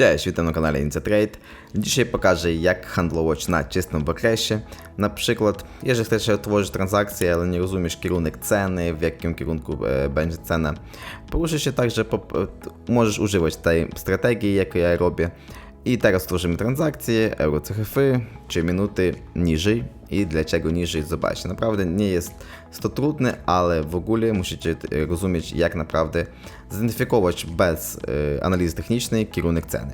Cześć, witam na kanale InceTrade. Dzisiaj pokażę jak handlować na czystym okresie. Na przykład, jeżeli chcesz otworzyć transakcję, ale nie rozumiesz kierunek ceny, w jakim kierunku e, będzie cena, poruszy się tak, że po, e, możesz używać tej strategii, jaką ja robię. I teraz tworzymy transakcję, euro 3 minuty niżej. I dlaczego niżej? Zobaczcie, naprawdę nie jest to trudne, ale w ogóle musicie e, rozumieć, jak naprawdę zidentyfikować bez e, analizy technicznej kierunek ceny.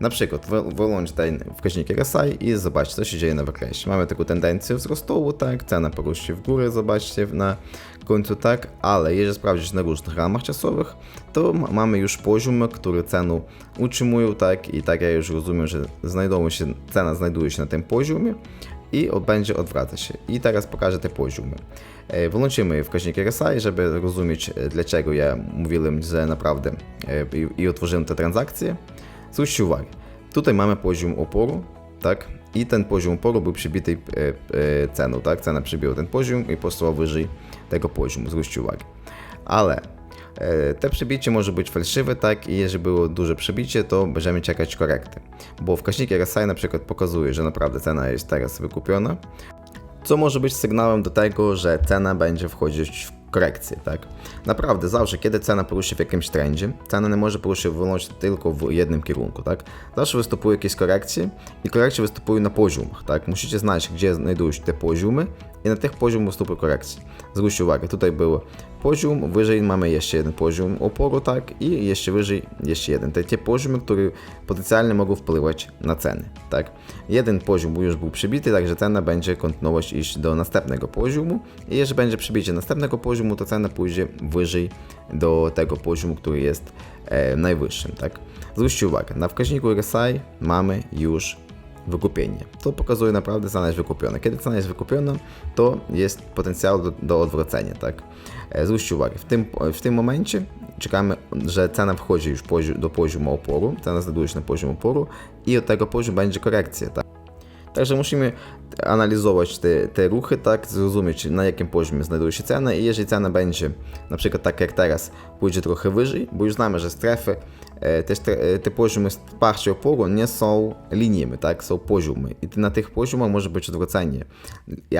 Na przykład wy- wyłącz wskaźnik RSI i zobaczcie, co się dzieje na wykresie. Mamy taką tendencję wzrostową, tak, cena poruszy w górę, zobaczcie na końcu, tak, ale jeżeli sprawdzić na różnych ramach czasowych, to mamy już poziomy, które cenę utrzymują, tak, i tak ja już rozumiem, że się, cena znajduje się na tym poziomie i będzie odwracać się. I teraz pokażę te poziomy. E, Wyłączymy wskaźnik RSI, żeby rozumieć, e, dlaczego ja mówiłem, że naprawdę e, i, i otworzyłem te transakcje. Zwróćcie uwagę, tutaj mamy poziom oporu, tak? I ten poziom oporu był przybity e, e, ceną, tak? Cena przybiła ten poziom i postała wyżej tego poziomu, zwróćcie uwagę. Ale e, te przebicie może być fałszywe, tak? I jeżeli było duże przebicie, to będziemy czekać korekty. Bo wskaźnik RSI na przykład pokazuje, że naprawdę cena jest teraz wykupiona, co może być sygnałem do tego, że cena będzie wchodzić w korekcję, tak? Naprawdę, zawsze, kiedy cena poruszy w jakimś trendzie, cena nie może poruszyć wyłącznie tylko w jednym kierunku, tak? Zawsze występują jakieś korekcje i korekcje występują na poziomach, tak? Musicie znać, gdzie znajdują się te poziomy i na tych poziomach występują korekcje. Zwróćcie uwagę, tutaj był poziom, wyżej mamy jeszcze jeden poziom oporu, tak? I jeszcze wyżej jeszcze jeden. To te poziomy, które potencjalnie mogą wpływać na ceny, tak? Jeden poziom już był przybity, także cena będzie kontynuować iść do następnego poziomu i jeżeli będzie przybicie następnego poziomu, to cena pójdzie wyżej do tego poziomu, który jest e, najwyższym, tak? Zwróćcie uwagę, na wskaźniku RSI mamy już wykupienie. To pokazuje naprawdę, cena jest wykupiona. Kiedy cena jest wykupiona, to jest potencjał do, do odwrócenia, tak? E, Zwróćcie uwagę, w tym, w tym momencie czekamy, że cena wchodzi już do poziomu oporu, cena znajduje się na poziom oporu i od tego poziomu będzie korekcja, tak? Także musimy analizować te, te ruchy, tak, zrozumieć na jakim poziomie znajduje się cena i jeżeli cena będzie, na przykład tak jak teraz, pójdzie trochę wyżej, bo już znamy, że strefy, e, te, e, te poziomy wsparcia oporu nie są liniami, tak, są poziomy i na tych poziomach może być odwrócenie,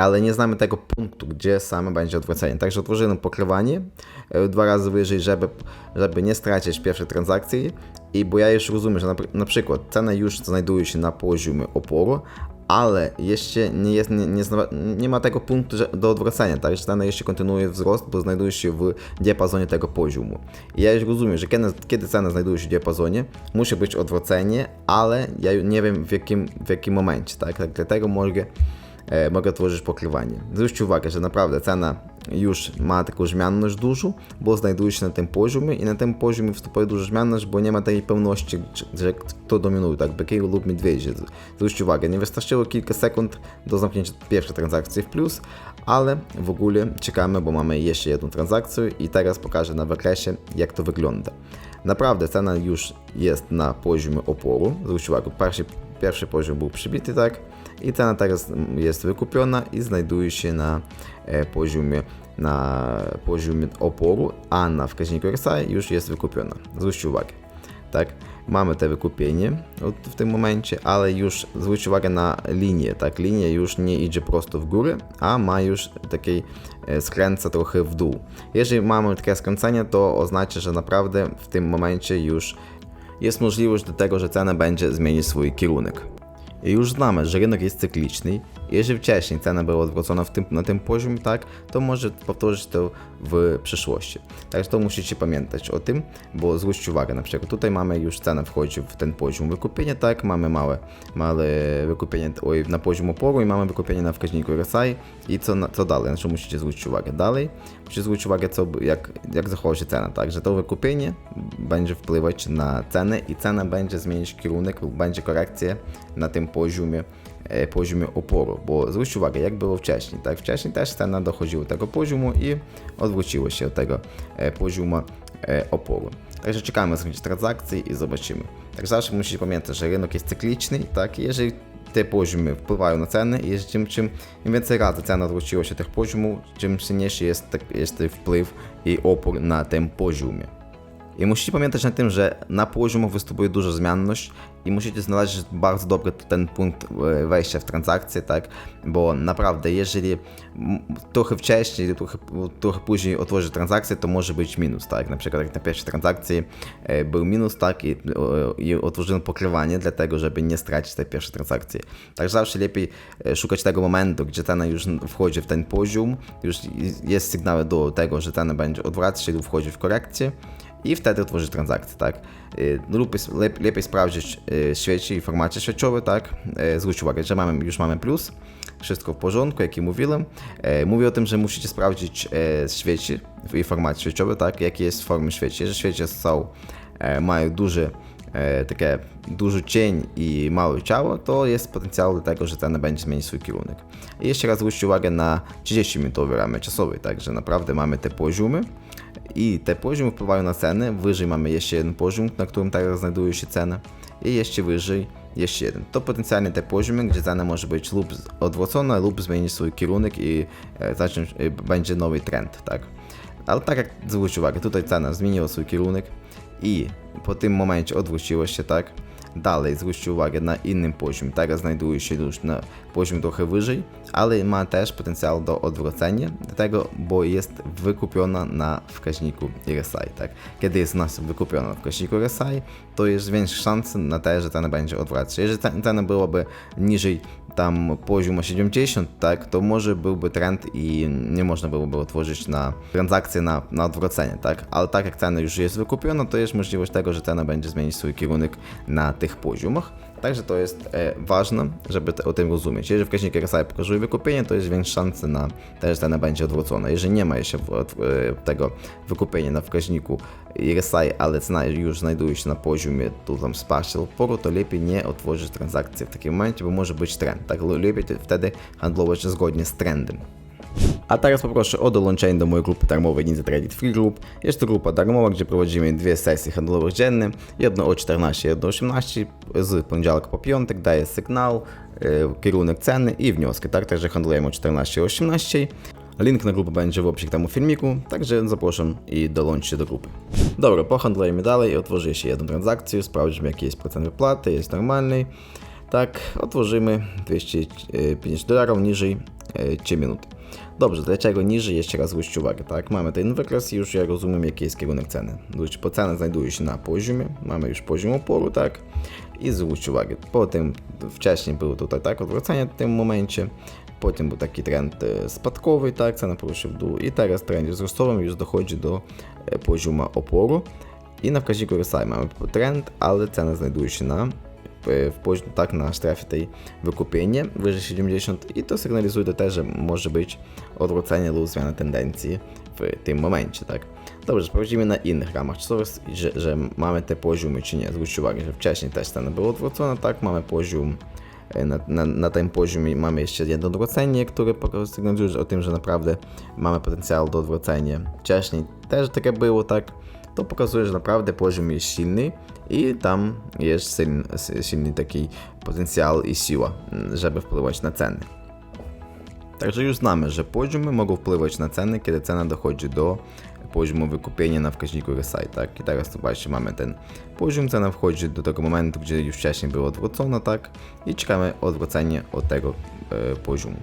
ale nie znamy tego punktu, gdzie same będzie odwrócenie. Także otworzymy pokrywanie e, dwa razy wyżej, żeby, żeby nie stracić pierwszej transakcji i bo ja już rozumiem, że na, na przykład cena już znajduje się na poziomie oporu, ale jeszcze nie, jest, nie, nie, nie ma tego punktu do odwracania, tak? Cena jeszcze kontynuuje wzrost, bo znajduje się w diapazonie tego poziomu. I ja już rozumiem, że kiedy, kiedy cena znajduje się w diapazonie, musi być odwrócenie, ale ja nie wiem w jakim, w jakim momencie, tak? tak dlatego mogę, e, mogę tworzyć pokrywanie. Zwróćcie uwagę, że naprawdę cena już ma taką zmianność dużą, bo znajduje się na tym poziomie i na tym poziomie wstępuje duża zmianność, bo nie ma tej pewności, że kto dominuje, tak, byki lub niedźwiedzie. Zwróćcie uwagę, nie wystarczyło kilka sekund do zamknięcia pierwszej transakcji w plus, ale w ogóle czekamy, bo mamy jeszcze jedną transakcję i teraz pokażę na wykresie, jak to wygląda. Naprawdę cena już jest na poziomie oporu. Zwróćcie uwagę, pierwszy, pierwszy poziom był przybity, tak? I cena teraz jest wykupiona i znajduje się na e, poziomie, na poziomie oporu, a na wskaźniku RSI już jest wykupiona. Zwróćcie uwagę. Tak? Mamy te wykupienie w tym momencie, ale już zwróćcie uwagę na linię. Tak? Linia już nie idzie prosto w górę, a ma już takiej e, skręca trochę w dół. Jeżeli mamy takie skręcenie, to oznacza, że naprawdę w tym momencie już jest możliwość do tego, że cena będzie zmienić swój kierunek. Już znamy, że rynek jest cykliczny. Jeżeli wcześniej cena była odwrócona tym, na tym poziomie, tak, to może powtórzyć to w przyszłości. Także to musicie pamiętać o tym, bo zwróćcie uwagę, na przykład tutaj mamy już cena wchodzi w ten poziom wykupienia, tak, mamy małe, małe wykupienie oj, na poziom oporu i mamy wykupienie na wskaźniku RSI i co, co dalej, na co musicie zwrócić uwagę. Dalej musicie zwrócić uwagę, co, jak, jak cena, tak, że to wykupienie będzie wpływać na cenę i cena będzie zmienić kierunek będzie korekcja na tym poziomie e, poziomie oporu, bo zwróćcie uwagę, jak było wcześniej, tak, wcześniej też cena dochodziła do tego poziomu i odwróciła się od tego e, poziomu e, oporu. Także czekamy zakończenie transakcji i zobaczymy. Tak zawsze musicie pamiętać, że rynek jest cykliczny, tak, jeżeli te poziomy wpływają na ceny i czym, czym im więcej razy cena odwróciła się tych poziomów, tym silniejszy jest, tak- jest wpływ i opór na tym poziomie. I musicie pamiętać na tym, że na poziomach występuje duża zmienność i musicie znaleźć bardzo dobrze ten punkt e, wejścia w transakcję, tak? Bo naprawdę, jeżeli trochę wcześniej, trochę, trochę później otworzy transakcję, to może być minus, tak? Na przykład jak na pierwszej transakcji e, był minus, tak? I, i otworzyłem pokrywanie, dlatego, żeby nie stracić tej pierwszej transakcji. Tak zawsze lepiej e, szukać tego momentu, gdzie cena już wchodzi w ten poziom, już jest sygnały do tego, że cena będzie odwracać się lub wchodzi w korekcję i wtedy otworzyć transakcję, tak? Y, Lub jest lep- lepiej sprawdzić y, świeci i formacie świeciowe, tak? Y, Zwróć uwagę, że mamy, już mamy plus, wszystko w porządku, jak i mówiłem. Mówię o tym, że musicie sprawdzić świeci i formacie świeciowe, tak? Jakie jest formy świeci. Jeżeli świecie są, e, mają duży e, takie duży cień i małe ciało, to jest potencjał do tego, że cena będzie zmienić swój kierunek. I jeszcze raz zwróćcie uwagę na 30-minutowe ramy czasowe, także naprawdę mamy te poziomy i te poziomy wpływają na cenę. Wyżej mamy jeszcze jeden poziom, na którym teraz znajduje się cena i jeszcze wyżej jeszcze jeden. To potencjalnie te poziomy, gdzie cena może być lub odwrócona, lub zmienić swój kierunek i e, zacząć, e, będzie nowy trend, tak? Ale tak jak zwróć uwagę, tutaj cena zmieniła swój kierunek i po tym momencie odwróciła się, tak? Dalej zwróćcie uwagę na innym poziomie. Teraz znajduje się już na poziomie trochę wyżej, ale ma też potencjał do odwrócenia, dlatego, bo jest wykupiona na wskaźniku RSI. Tak? Kiedy jest nas wykupiona na wskaźniku RSI, to jest większa szansa na to, że cena będzie odwracać. Jeżeli cena byłaby niżej tam poziomu 70, tak, to może byłby trend i nie można byłoby otworzyć na transakcję na, na odwrócenie, tak? Ale tak jak cena już jest wykupiona, to jest możliwość tego, że cena będzie zmienić swój kierunek na tych poziomach. Także to jest e, ważne, żeby te, o tym rozumieć. Jeżeli wskaźnik RSI pokazuje wykupienie, to jest większa szansa na to, że cena będzie odwrócona. Jeżeli nie ma jeszcze w, w, e, tego wykupienia na wskaźniku RSI, ale cena już znajduje się na poziomie tam wsparcia oporu, to lepiej nie otworzyć transakcji w takim momencie, bo może być trend. Tak lepiej wtedy handlować zgodnie z trendem. A teraz poproszę o dołączenie do mojej grupy darmowej Ninja Traded Free Group. Jest to grupa darmowa, gdzie prowadzimy dwie sesje handlowe dzienne, jedno o 14, jedno o 18, z poniedziałek po piątek, daję sygnał, e, kierunek ceny i wnioski, tak? Także handlujemy o 14 i o 18. Link na grupę będzie w opisie temu filmiku, także zapraszam i dołączcie do grupy. Dobra, pohandlujemy dalej, otworzę jeszcze jedną transakcję, sprawdźmy jaki jest procent wypłaty, jest normalny. Tak, otworzymy 250 dolarów niżej e, 3 minuty. Dobrze, dlaczego niżej? Jeszcze raz zwróćcie uwagę, tak? Mamy ten wykres i już ja rozumiem jaki jest kierunek ceny. Zwróćcie, bo cena znajduje się na poziomie, mamy już poziom oporu, tak? I zwróćcie uwagę, potem wcześniej było tutaj tak odwrócenie w tym momencie, potem był taki trend e, spadkowy, tak? Cena poruszyła w dół i teraz w trendzie wzrostowym już dochodzi do e, poziomu oporu. I na wskaźniku RSI mamy trend, ale cena znajduje się na w, poziom, tak na strefie tej wykupienie wyżej 70 i to sygnalizuje tego, że może być odwrócenie lub zmiana tendencji w tym momencie, tak. Dobrze, sprawdzimy na innych ramach czasowych, że, że mamy te poziomy czy nie. Zwróćcie uwagę, że wcześniej też cena była odwrócona, tak, mamy poziom e, na, na, na tym poziomie mamy jeszcze jedno odwrócenie, które sygnalizuje o tym, że naprawdę mamy potencjał do odwrócenia. Wcześniej też takie było, tak, to pokazuje, że naprawdę poziom jest silny i tam jest silny, silny taki potencjał i siła, mm, żeby wpływać na ceny. Także już znamy, że poziomy mogą wpływać na ceny, kiedy cena dochodzi do poziomu wykupienia na wskaźniku RSI, tak? I teraz zobaczcie, mamy ten poziom, cena wchodzi do tego momentu, gdzie już wcześniej było odwrócona, tak? I czekamy odwrócenie od tego e, poziomu.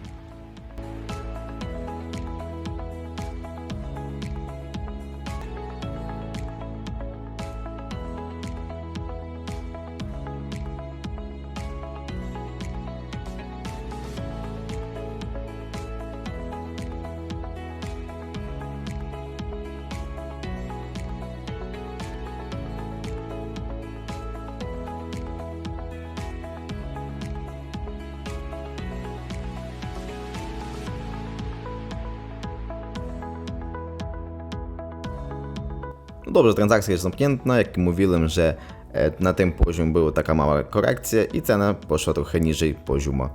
No dobrze, transakcja jest zamknięta, jak mówiłem, że e, na tym poziomie była taka mała korekcja i cena poszła trochę niżej poziomu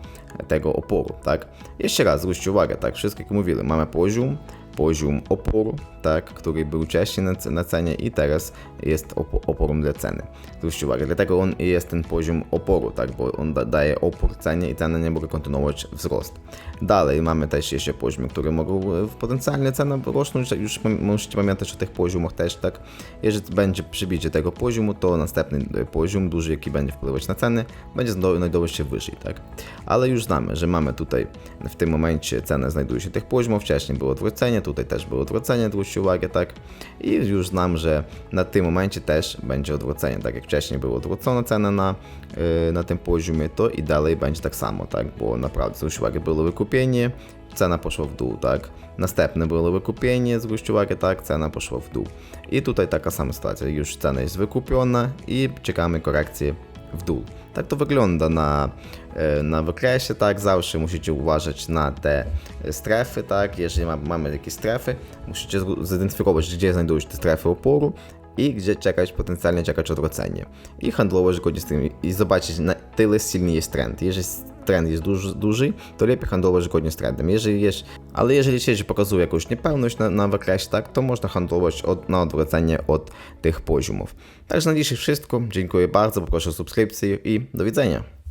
tego oporu, tak? Jeszcze raz zwróćcie uwagę, tak, wszystko jak mówiłem, mamy poziom, poziom oporu, tak, który był wcześniej na, na cenie i teraz jest op- oporem dla ceny. Zwróćcie uwagę, dlatego on i jest ten poziom oporu, tak, bo on da, daje opór cenie i cena nie może kontynuować wzrost. Dalej mamy też jeszcze poziomy, które mogą e, potencjalnie cena rosnąć, już pam- musicie pamiętać o tych poziomach też, tak. Jeżeli będzie przybicie tego poziomu, to następny e, poziom, duży, jaki będzie wpływać na ceny, będzie zna- znajdować się wyżej, tak. Ale już znamy, że mamy tutaj w tym momencie cena znajduje się tych poziomów, wcześniej było odwrócenie, tutaj też było odwrócenie, zwróćcie uwagę, tak. I już znam, że na tym momencie też będzie odwrócenie, tak jak wcześniej była odwrócona cena na, e, na tym poziomie, to i dalej będzie tak samo, tak, bo naprawdę, zwróćcie uwagę, było wykupienie, cena poszła w dół, tak. Następne było wykupienie, zwróćcie uwagę, tak, cena poszła w dół. I tutaj taka sama sytuacja, już cena jest wykupiona i czekamy korekcję w dół. Tak to wygląda na, e, na wykresie, tak, zawsze musicie uważać na te strefy, tak, jeżeli ma, mamy jakieś strefy, musicie zidentyfikować, gdzie znajdują się te strefy oporu i gdzie czekać, potencjalnie czekać odwrócenie. I handlować zgodnie z tym i zobaczyć na tyle silny jest trend. Jeżeli trend jest duży, duży, to lepiej handlować zgodnie z trendem. Jeżeli jest, ale jeżeli sieć pokazuje jakąś niepełność na, na wykresie, tak, to można handlować od, na odwrócenie od tych poziomów. Także na dzisiaj wszystko. Dziękuję bardzo, poproszę o subskrypcję i do widzenia.